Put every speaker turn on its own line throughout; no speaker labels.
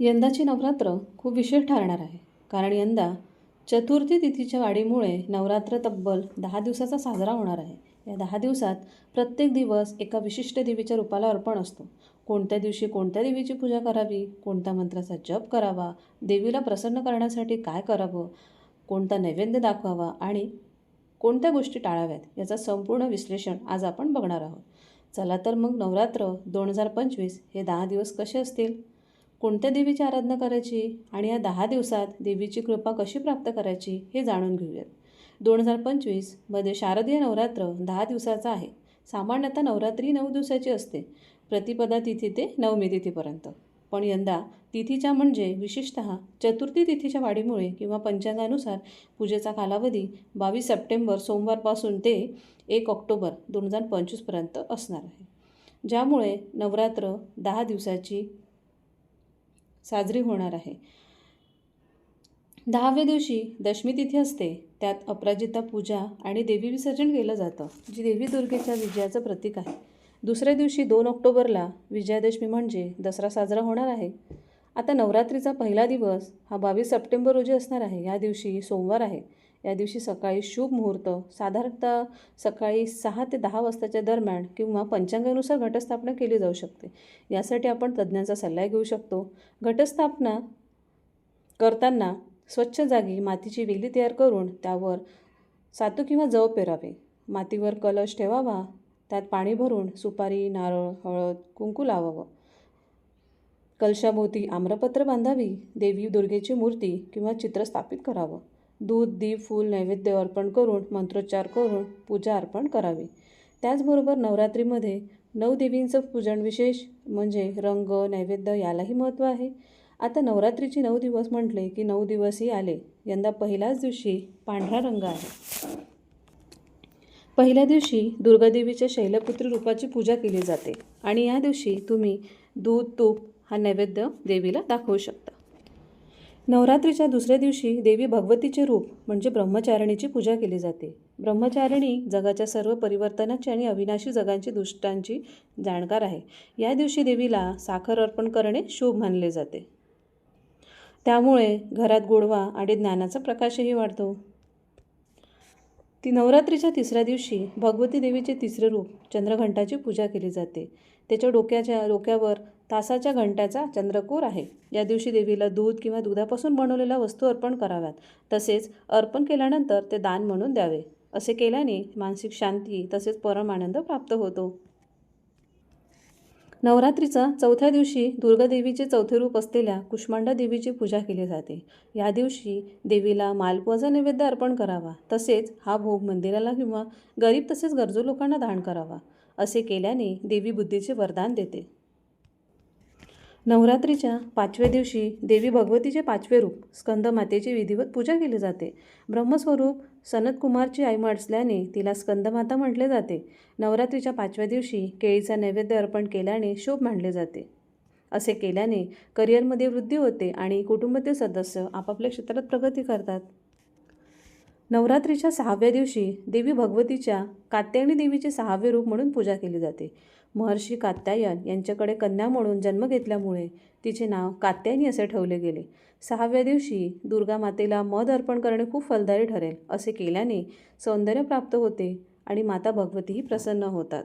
यंदाची नवरात्र खूप विशेष ठरणार आहे. कारण यंदा चतुर्थी तिथीच्या वाढीमुळे नवरात्र तब्बल दहा दिवसाचा साजरा होणार आहे. या दहा दिवसात प्रत्येक दिवस एका विशिष्ट देवीच्या रूपाला अर्पण असतो. कोणत्या दिवशी कोणत्या देवीची पूजा करावी कोणत्या मंत्राचा जप करावा देवीला प्रसन्न करण्यासाठी काय करावं कोणता नैवेद्य दाखवावा आणि कोणत्या गोष्टी टाळाव्यात याचं संपूर्ण विश्लेषण आज आपण बघणार आहोत. चला तर मग नवरात्र दोन हजार पंचवीस हे दहा दिवस कसे असतील? कोणत्या देवीची आराधना करायची आणि या दहा दिवसात देवीची कृपा कशी प्राप्त करायची हे जाणून घेऊयात. दोन हजार पंचवीसमध्ये शारदीय नवरात्र दहा दिवसाचा आहे. सामान्यतः नवरात्री नऊ दिवसाची असते. प्रतिपदा तिथी ते नवमी तिथीपर्यंत. पण यंदा तिथीच्या म्हणजे विशेषत चतुर्थी तिथीच्या वाढीमुळे किंवा पंचांगानुसार पूजेचा कालावधी बावीस सप्टेंबर सोमवारपासून ते एक ऑक्टोबर दोन हजार पंचवीसपर्यंत असणार आहे. ज्यामुळे नवरात्र दहा दिवसाची साजरी होणार आहे. दहाव्या दिवशी दशमी तिथी असते. त्यात अपराजिता पूजा आणि देवी विसर्जन केलं जातं जी देवी दुर्गेच्या विजयाचं प्रतीक आहे. दुसऱ्या दिवशी दोन ऑक्टोबरला विजयादशमी म्हणजे दसरा साजरा होणार आहे. आता नवरात्रीचा पहिला दिवस हा बावीस सप्टेंबर रोजी असणार आहे. या दिवशी सोमवार आहे. या दिवशी सकाळी शुभ मुहूर्त साधारणतः सकाळी सहा ते दहा वाजताच्या दरम्यान किंवा पंचांगानुसार घटस्थापना केली जाऊ शकते. यासाठी आपण तज्ज्ञांचा सल्ला घेऊ शकतो. घटस्थापना करताना स्वच्छ जागी मातीची वेली तयार करून त्यावर सातू किंवा जव पेरावे. मातीवर कलश ठेवावा. त्यात पाणी भरून सुपारी नारळ हळद कुंकू लावावं. कलशाभोवती आम्रपत्र बांधावी. देवी दुर्गेची मूर्ती किंवा चित्र स्थापित करावं. दूध दीप फूल नैवेद्य अर्पण करून मंत्रोच्चार करून पूजा अर्पण करावी. त्याचबरोबर नवरात्रीमध्ये नऊ देवींचं पूजन विशेष म्हणजे रंग नैवेद्य यालाही महत्त्व आहे. आता नवरात्रीची नऊ दिवस म्हटले की नऊ दिवसही आले. यंदा पहिल्याच दिवशी पांढरा रंग आहे. पहिल्या दिवशी दुर्गादेवीच्या शैलपुत्री रूपाची पूजा केली जाते आणि या दिवशी तुम्ही दूध तूप हा नैवेद्य देवीला दाखवू शकता. नवरात्रीच्या दुसऱ्या दिवशी देवी भगवतीचे रूप म्हणजे ब्रह्मचारिणीची पूजा केली जाते. ब्रह्मचारिणी जगाच्या सर्व परिवर्तनाची आणि अविनाशी जगांची दुष्टांची जाणकार आहे. या दिवशी देवीला साखर अर्पण करणे शुभ मानले जाते. त्यामुळे घरात गोडवा आणि ज्ञानाचा प्रकाशही वाढतो. ती नवरात्रीच्या तिसऱ्या दिवशी भगवती देवीचे तिसरे रूप चंद्रघंटाची पूजा केली जाते. त्याच्या डोक्याच्या डोक्यावर तासाच्या घंट्याचा चंद्रकोर आहे. या दिवशी देवीला दूध किंवा दुधापासून बनवलेल्या वस्तू अर्पण कराव्यात. तसेच अर्पण केल्यानंतर ते दान म्हणून द्यावे. असे केल्याने मानसिक शांती तसेच परमानंद प्राप्त होतो. नवरात्रीचा चौथ्या दिवशी दुर्गादेवीचे चौथे रूप असलेल्या कुष्मांडा देवीची पूजा केली जाते. या दिवशी देवीला मालपुवाचा नैवेद्य अर्पण करावा. तसेच हा भोग मंदिराला किंवा गरीब तसेच गरजू लोकांना दान करावा. असे केल्याने देवी बुद्धीचे वरदान देते. नवरात्रीच्या पाचव्या दिवशी देवी भगवतीचे पाचवे रूप स्कंदमातेची विधिवत पूजा केली जाते. ब्रह्मस्वरूप सनतकुमारची आई असल्याने तिला स्कंदमाता म्हटले जाते. नवरात्रीच्या पाचव्या दिवशी केळीचा नैवेद्य अर्पण केल्याने शुभ मानले जाते. असे केल्याने करिअरमध्ये वृद्धी होते आणि कुटुंबातील सदस्य आपापल्या क्षेत्रात प्रगती करतात. नवरात्रीच्या सहाव्या दिवशी देवी भगवतीच्या कात्यायणी देवीचे सहावे रूप म्हणून पूजा केली जाते. महर्षी कात्यायन यांच्याकडे कन्या म्हणून जन्म घेतल्यामुळे तिचे नाव कात्यायनी असे ठेवले गेले. सहाव्या दिवशी दुर्गा मातेला मध अर्पण करणे खूप फलदायी ठरेल असे केल्याने सौंदर्य प्राप्त होते आणि माता भगवतीही प्रसन्न होतात.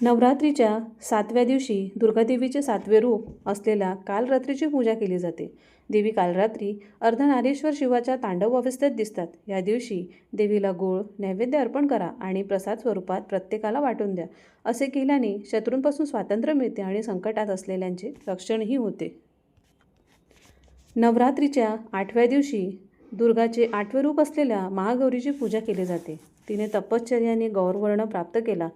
नवरात्रीच्या सातव्या दिवशी दुर्गादेवीचे सातवे रूप असलेल्या कालरात्रीची पूजा केली जाते. देवी कालरात्री अर्धनारीश्वर शिवाच्या तांडव अवस्थेत दिसतात. या दिवशी देवीला गोळ नैवेद्य अर्पण करा आणि प्रसाद स्वरूपात प्रत्येकाला वाटून द्या. असे केल्याने शत्रूंपासून स्वातंत्र्य मिळते आणि संकटात असलेल्यांचे रक्षणही होते. नवरात्रीच्या आठव्या दिवशी दुर्गाचे आठवे रूप असलेल्या महागौरीची पूजा केली जाते. तिने तपश्चर्याने गौरवर्ण प्राप्त केला.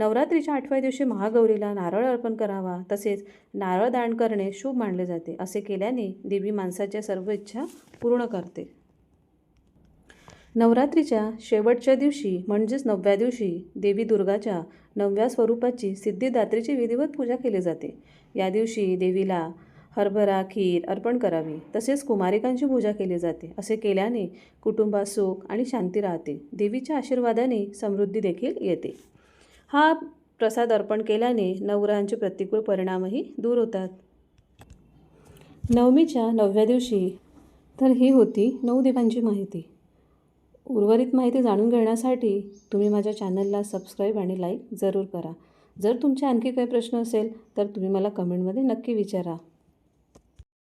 नवरात्रीच्या आठव्या दिवशी महागौरीला नारळ अर्पण करावा तसेच नारळ दान करणे शुभ मानले जाते असे केल्याने देवी माणसाच्या सर्व इच्छा पूर्ण करते. नवरात्रीच्या शेवटच्या दिवशी म्हणजेच नवव्या दिवशी देवी दुर्गाच्या नवव्या स्वरूपाची सिद्धिदात्रीची विधिवत पूजा केली जाते. या दिवशी देवीला हरभरा खीर अर्पण करावी तसेच कुमारिकांची पूजा केली जाते असे केल्याने कुटुंबात सुख आणि शांती राहते. देवीच्या आशीर्वादाने समृद्धी देखील येते. हा प्रसाद अर्पण केल्याने नवग्रहांचे प्रतिकूल परिणामही दूर होतात. नवमीच्या नवव्या दिवशी तर ही होती नऊ देवांची माहिती. उर्वरित माहिती जाणून घेण्यासाठी तुम्ही माझ्या चॅनलला सबस्क्राईब आणि लाईक जरूर करा. जर तुमचे आणखी काही प्रश्न असेल तर तुम्ही मला कमेंटमध्ये नक्की विचारा.